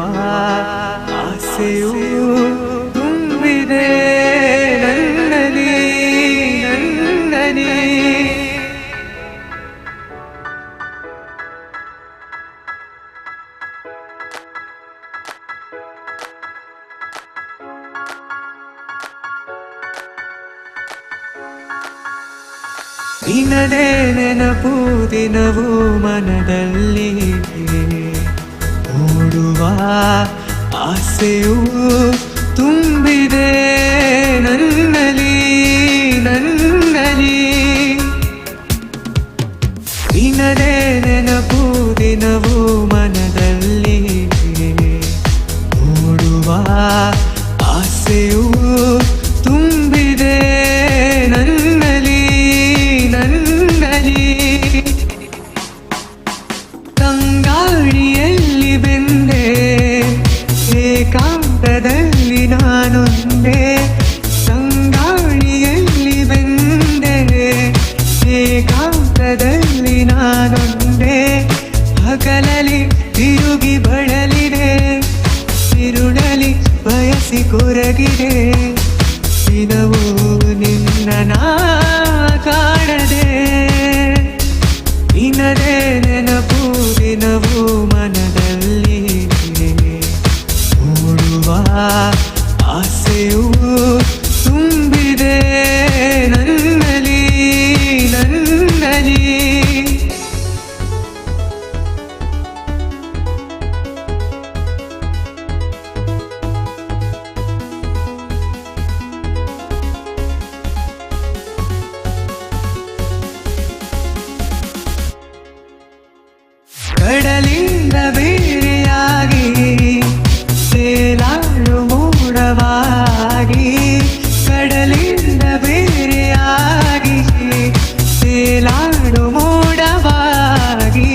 ಆಸೆಯು ತುಂಬಿದೆ. ನನ್ನಲಿ ನನ್ನಲಿ. ದಿನದೇ ನೆನಪು ದಿನವೂ ಮನದಲ್ಲಿ ಆಸೆಯು ತುಂಬಿದೆ ನನ್ನಲಿ ನನ್ನಲಿ ದಿನದೇ ನೆನಪು ದಿನವೂ ಹಂತದಲ್ಲಿ ನಾನೊಂದೆ. ಹಗಲಲಿ ತಿರುಗಿ ಬಳಲಿದೆ. ತಿರುಳಲಿ ಬಯಸಿ ಕೊರಗಿದೆ. ಕಡಲಿಂದ ಬೇರೆಯಾಗಿ, ಸೇಲಾಳು ಮೂಡವಾಗಿ, ಕಡಲಿಂದ ಬೇರೆಯಾಗಿ ಸೇಲಾಡು ಮೂಡವಾಗಿ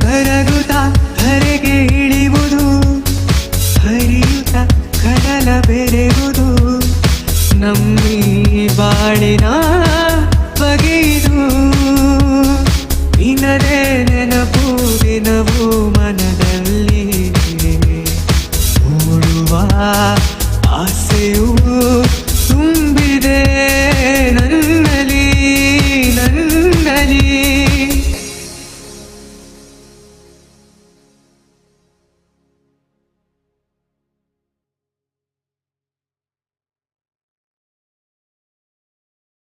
ಕರಗುತ್ತ ಧರೆಗೆ ಇಳಿಯುವುದು ಹರಿಯುತ್ತ ಕಡಲ ಬೆರೆಯುವುದು ನಮ್ಮಿ ಬಾಳಿನ ಬಗೆಯಿದು. ಇನದೇ